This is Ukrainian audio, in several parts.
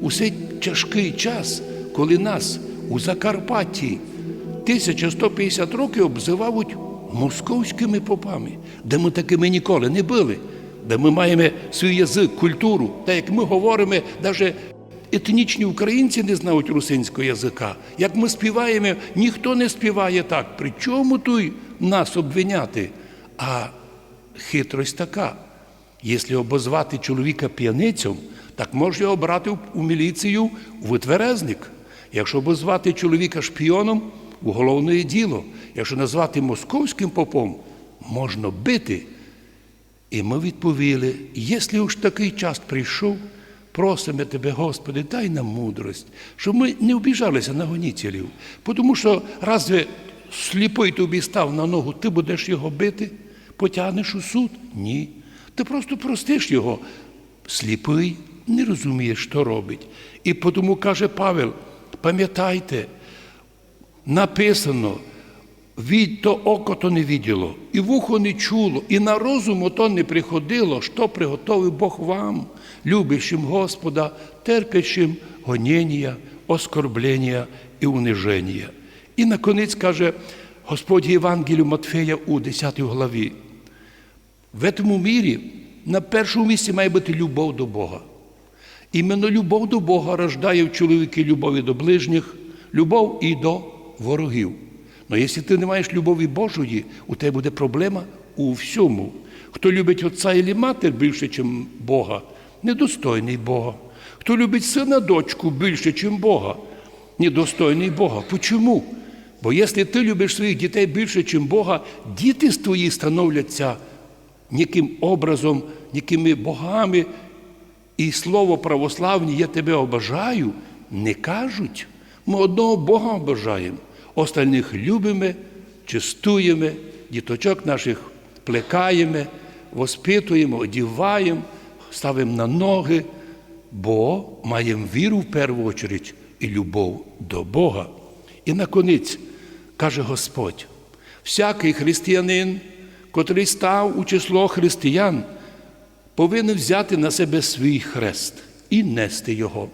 У цей тяжкий час, коли нас у Закарпатті 1150 років обзивають московськими попами, де ми такими ніколи не були, де ми маємо свій язик, культуру, та як ми говоримо, навіть етнічні українці не знають русинського язика. Як ми співаємо, ніхто не співає так. При чому тут нас обвиняти? А хитрость така. Якщо обозвати чоловіка п'яницем, так можна його брати у міліцію у витверезник. Якщо обозвати чоловіка шпіоном, у головне діло. Якщо назвати московським попом, можна бити. І ми відповіли: якщо уж такий час прийшов, просимо тебе, Господи, дай нам мудрость, щоб ми не обіжалися на гонітелів. Тому що разве сліпий тобі став на ногу, ти будеш його бити, потягнеш у суд? Ні. Ти просто простиш його. Сліпий не розуміє, що робить. І тому каже Павел, пам'ятайте, написано, від то око то не виділо, і вухо не чуло, і на розум то не приходило, що приготовив Бог вам, любящим Господа, терпящим гонення, оскорблення і униження. І наконець каже Господь Євангелію Матфея у 10 главі. В цьому мірі на першому місці має бути любов до Бога. Іменно любов до Бога рождає в чоловіки любові до ближніх, любов і до ворогів. Але якщо ти не маєш любові Божої, у тебе буде проблема у всьому. Хто любить отця і матір більше, ніж Бога, недостойний Бога. Хто любить сина дочку більше, ніж Бога, недостойний Бога. Почому? Бо якщо ти любиш своїх дітей більше, ніж Бога, діти твої становляться ніким образом, нікими богами, і слово православні я тебе обажаю, не кажуть. Ми одного Бога обажаємо, остальних любимо, чистуємо, діточок наших плекаємо, воспитуємо, одіваємо, ставимо на ноги, бо маємо віру в першу чергу і любов до Бога. І наконець каже Господь, всякий християнин, котрий став у число християн, повинен взяти на себе свій хрест і нести його.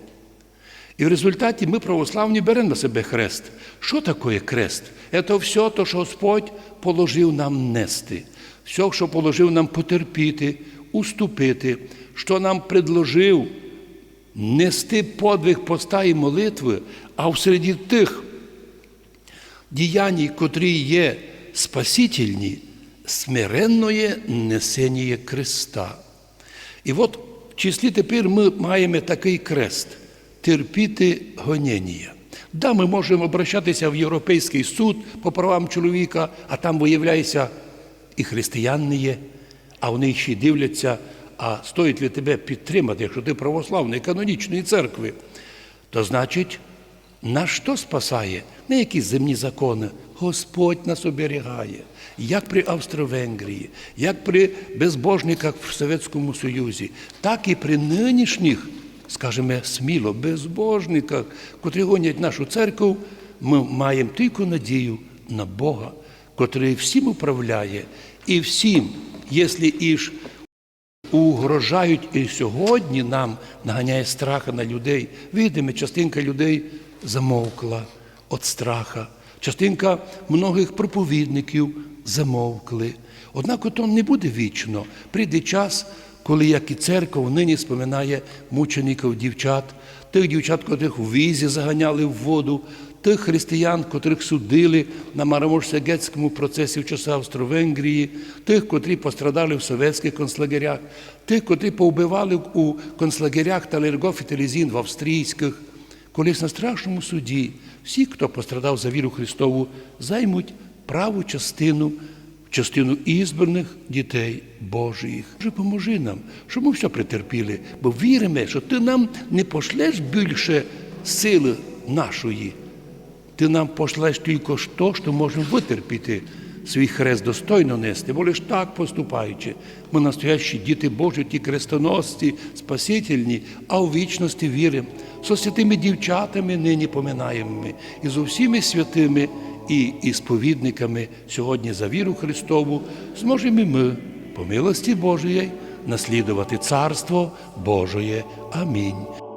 І в результаті ми, православні, беремо на себе хрест. Що таке крест? Це все, то, що Господь положив нам нести, все, що положив нам потерпіти, уступити, що нам предложив нести подвиг поста і молитви, а в середі тих діянь, котрі є спасительні, смиренное несення креста. І от в числі тепер ми маємо такий крест терпіти гонення. Да, ми можемо обращатися в Європейський суд по правам чоловіка, а там виявляється, і християн не є, а вони ще дивляться, а стоїть ли тебе підтримати, якщо ти православний канонічної церкви, то значить, нас що спасає? Не якісь земні закони. Господь нас оберігає, як при Австро-Венгрії, як при безбожниках в Совєтському Союзі, так і при нинішніх, скажімо сміло, безбожниках, котрі гонять нашу церкву, ми маємо тільки надію на Бога, котрий всім управляє і всім, якщо іж угрожають і сьогодні нам наганяє страха на людей. Видимо, частинка людей замовкла від страха. Частинка многих проповідників замовкли. Однак то не буде вічно. Прийде час, коли як і церква нині споминає мучеників дівчат, тих дівчат, котрих у візі заганяли в воду, тих християн, котрих судили на Марамошсегецькому процесі в часи Австро-Венгрії, тих, котрі пострадали в совєтських концлагерях, тих, котрі повбивали у концлагерях Талергоф і Телезін в австрійських. Колись на страшному суді всі, хто пострадав за віру Христову, займуть праву частину, частину ізбраних дітей Божих. Боже, поможи нам, щоб ми все претерпіли, бо віримо, що ти нам не пошлеш більше сили нашої. Ти нам пошлеш тільки то, що можемо витерпіти, свій хрест достойно нести, бо лиш так поступаючи. Ми настоящі діти Божі, ті крестоносці, спасительні, а у вічності віримо. Со святими дівчатами нині поминаємо ми, і з усіми святими і ісповідниками сьогодні за віру Христову зможемо ми, по милості Божої, наслідувати Царство Божоє. Амінь.